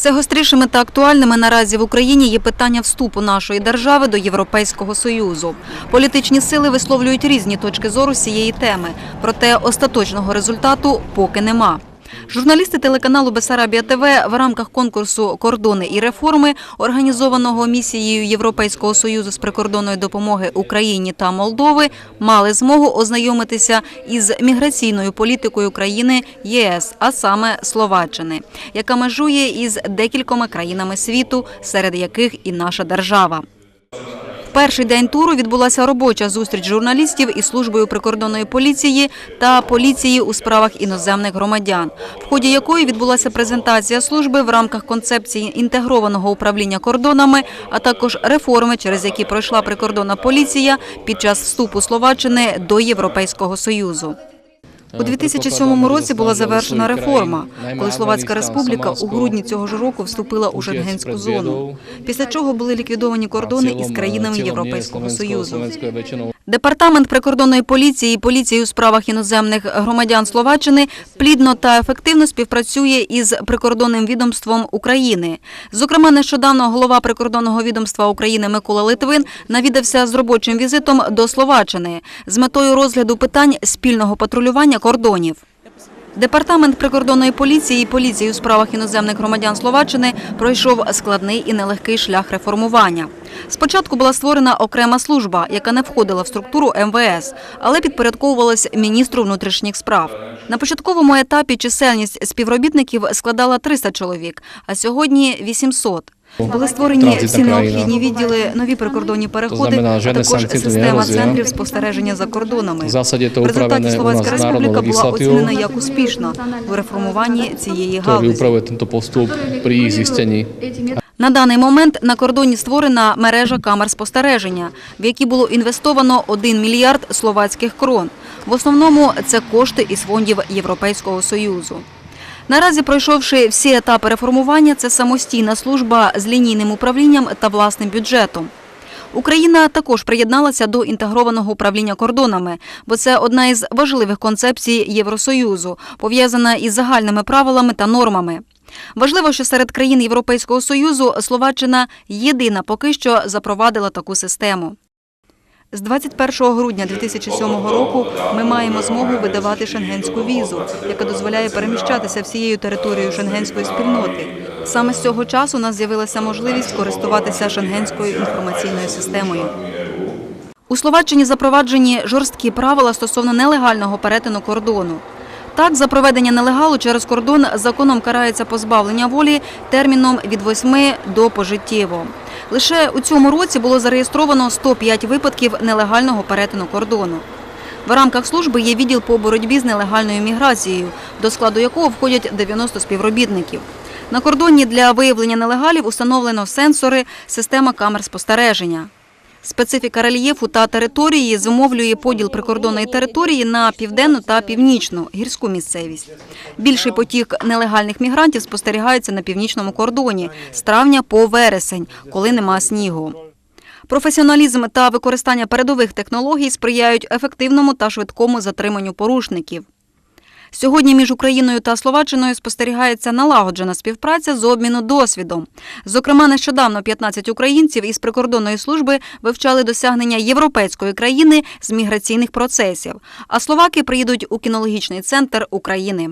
Все гострішими та актуальними наразі в Україні є питання вступу нашої держави до Європейського Союзу. Політичні сили висловлюють різні точки зору цієї теми, проте остаточного результату поки нема. Журналісти телеканалу Бесарабія ТВ в рамках конкурсу Кордони і реформи, організованого місією Європейського союзу з прикордонної допомоги Україні та Молдови, мали змогу ознайомитися із міграційною політикою країни ЄС, а саме Словаччини, яка межує із декількома країнами світу, серед яких і наша держава. Перший день туру відбулася робоча зустріч журналістів із службою прикордонної поліції та поліції у справах іноземних громадян, в ході якої відбулася презентація служби в рамках концепції інтегрованого управління кордонами, а також реформи, через які пройшла прикордонна поліція під час вступу Словаччини до Європейського союзу. У 2007 році була завершена реформа, коли Словацька республіка у грудні цього ж року вступила у Шенгенську зону. Після чого були ліквідовані кордони із країнами Європейського союзу. Департамент прикордонної поліції і поліції у справах іноземних громадян Словаччини плідно та ефективно співпрацює із прикордонним відомством України. Зокрема, нещодавно голова прикордонного відомства України Микола Литвин навідався з робочим візитом до Словаччини з метою розгляду питань спільного патрулювання кордонів. Департамент прикордонної поліції і поліції у справах іноземних громадян Словаччини пройшов складний і нелегкий шлях реформування. Спочатку була створена окрема служба, яка не входила в структуру МВС, але підпорядковувалась міністру внутрішніх справ. На початковому етапі чисельність співробітників складала 300 чоловік, а сьогодні 800. Були створені всі необхідні відділи, нові прикордонні переходи, а також система центрів спостереження за кордонами. В результаті Словацька республіка була оцінена як успішна у реформуванні цієї галузі. На даний момент на кордоні створена мережа камер спостереження, в які було інвестовано 1 мільярд словацьких крон. В основному це кошти із фондів Європейського союзу. Наразі, пройшовши всі етапи реформування, це самостійна служба з лінійним управлінням та власним бюджетом. Україна також приєдналася до інтегрованого управління кордонами, бо це одна із важливих концепцій Євросоюзу, пов'язана із загальними правилами та нормами. Важливо, що серед країн Європейського союзу Словаччина єдина поки що запровадила таку систему. З 21 грудня 2007 року ми маємо змогу видавати шенгенську візу, яка дозволяє переміщатися всією територією шенгенської спільноти. Саме з цього часу у нас з'явилася можливість користуватися шенгенською інформаційною системою. У Словаччині запроваджені жорсткі правила стосовно нелегального перетину кордону. Так, за проведення нелегалу через кордон законом карається позбавлення волі терміном від 8 до пожиттєво. Лише у цьому році було зареєстровано 105 випадків нелегального перетину кордону. В рамках служби є відділ по боротьбі з нелегальною міграцією, до складу якого входять 90 співробітників. На кордоні для виявлення нелегалів установлено сенсори, система камер спостереження. Специфіка рельєфу та території зумовлює поділ прикордонної території на південну та північну гірську місцевість. Більший потік нелегальних мігрантів спостерігається на північному кордоні з травня по вересень, коли нема снігу. Професіоналізм та використання передових технологій сприяють ефективному та швидкому затриманню порушників. Сьогодні між Україною та Словаччиною спостерігається налагоджена співпраця з обміну досвідом. Зокрема, нещодавно 15 українців із прикордонної служби вивчали досягнення європейської країни з міграційних процесів. А словаки приїдуть у кінологічний центр України.